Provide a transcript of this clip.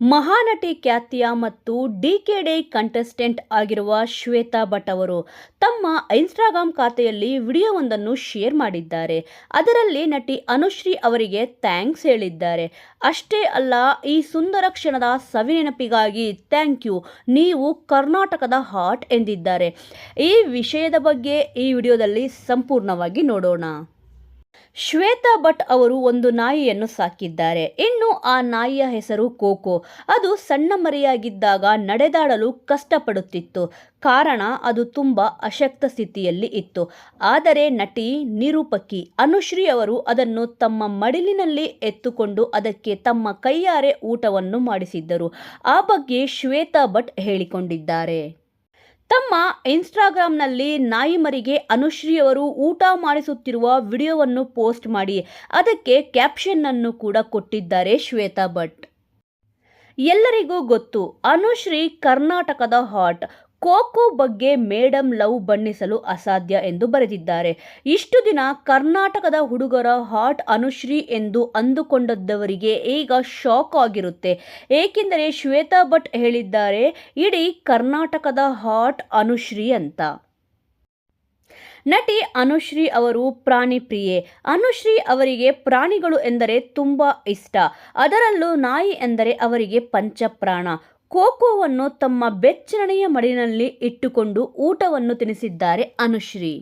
ಮಹಾನಟಿ ಖ್ಯಾತಿಯ ಮತ್ತು D K ಡೆ contestant ಆಗಿರುವ ಶ್ವೇತಾ ಭಟ್ ಅವರು ತಮ್ಮ ಇನ್ಸ್ಟಾಗ್ರಾಮ್ ಖಾತೆಯಲ್ಲಿ ವಿಡಿಯೋವೊಂದನ್ನು ಶೇರ್ ಮಾಡಿದ್ದಾರೆ. ಅದರಲ್ಲಿ ನಟಿ ಅನುಶ್ರೀ ಅವರಿಗೆ ಥ್ಯಾಂಕ್ಸ್ ಹೇಳಿದ್ದಾರೆ. ಅಷ್ಟೇ ಅಲ್ಲ, ಈ ಸುಂದರ ಕ್ಷಣದ ಸವಿನೆನಪಿಗಾಗಿ ಥ್ಯಾಂಕ್ ಯು, ನೀವು ಕರ್ನಾಟಕದ ಹಾಟ್ ಎಂದಿದ್ದಾರೆ. ಈ ವಿಷಯದ ಬಗ್ಗೆ ಈ ವಿಡಿಯೋದಲ್ಲಿ ಸಂಪೂರ್ಣವಾಗಿ ನೋಡೋಣ. ಶ್ವೇತಾ ಭಟ್ ಅವರು ಒಂದು ನಾಯಿಯನ್ನು ಸಾಕಿದ್ದಾರೆ. ಇನ್ನು ಆ ನಾಯಿಯ ಹೆಸರು ಕೋಕೋ ಅದು ಸಣ್ಣ ಮರಿಯಾಗಿದ್ದಾಗ ನಡೆದಾಡಲು ಕಷ್ಟಪಡುತ್ತಿತ್ತು. ಕಾರಣ ಅದು ತುಂಬ ಅಶಕ್ತ ಸ್ಥಿತಿಯಲ್ಲಿ ಇತ್ತು. ಆದರೆ ನಟಿ ನಿರೂಪಕಿ ಅನುಶ್ರೀ ಅವರು ಅದನ್ನು ತಮ್ಮ ಮಡಿಲಿನಲ್ಲಿ ಎತ್ತುಕೊಂಡು ಅದಕ್ಕೆ ತಮ್ಮ ಕೈಯಾರೆ ಊಟವನ್ನು ಮಾಡಿಸಿದ್ದರು. ಆ ಬಗ್ಗೆ ಶ್ವೇತಾ ಭಟ್ ಹೇಳಿಕೊಂಡಿದ್ದಾರೆ. ತಮ್ಮ ಇನ್ಸ್ಟಾಗ್ರಾಮ್ನಲ್ಲಿ ನಾಯಿ ಮರಿಗೆ ಅನುಶ್ರೀಯವರು ಊಟ ಮಾಡಿಸುತ್ತಿರುವ ವಿಡಿಯೋವನ್ನು ಪೋಸ್ಟ್ ಮಾಡಿ, ಅದಕ್ಕೆ ಕ್ಯಾಪ್ಷನ್ ಅನ್ನು ಕೂಡ ಕೊಟ್ಟಿದ್ದಾರೆ ಶ್ವೇತಾ ಭಟ್. ಎಲ್ಲರಿಗೂ ಗೊತ್ತು, ಅನುಶ್ರೀ ಕರ್ನಾಟಕದ ಹಾಟ್. ಕೋಕೋ ಬಗ್ಗೆ ಮೇಡಮ್ ಲವ್ ಬಣ್ಣಿಸಲು ಅಸಾಧ್ಯ ಎಂದು ಬರೆದಿದ್ದಾರೆ. ಇಷ್ಟು ದಿನ ಕರ್ನಾಟಕದ ಹುಡುಗರ ಹಾಟ್ ಅನುಶ್ರೀ ಎಂದು ಅಂದುಕೊಂಡದ್ದವರಿಗೆ ಈಗ ಶಾಕ್ ಆಗಿರುತ್ತೆ. ಏಕೆಂದರೆ ಶ್ವೇತಾ ಭಟ್ ಹೇಳಿದ್ದಾರೆ, ಇಡೀ ಕರ್ನಾಟಕದ ಹಾಟ್ ಅನುಶ್ರೀ ಅಂತ. ನಟಿ ಅನುಶ್ರೀ ಅವರು ಪ್ರಾಣಿ ಪ್ರಿಯೆ. ಅನುಶ್ರೀ ಅವರಿಗೆ ಪ್ರಾಣಿಗಳು ಎಂದರೆ ತುಂಬ ಇಷ್ಟ. ಅದರಲ್ಲೂ ನಾಯಿ ಎಂದರೆ ಅವರಿಗೆ ಪಂಚಪ್ರಾಣ. ಕೋಕೋವನ್ನು ತಮ್ಮ ಬೆಚ್ಚನೆಯ ಮಡಿಲಿನಲ್ಲಿ ಇಟ್ಟುಕೊಂಡು ಊಟವನ್ನು ತಿನಿಸಿದ್ದಾರೆ ಅನುಶ್ರೀ.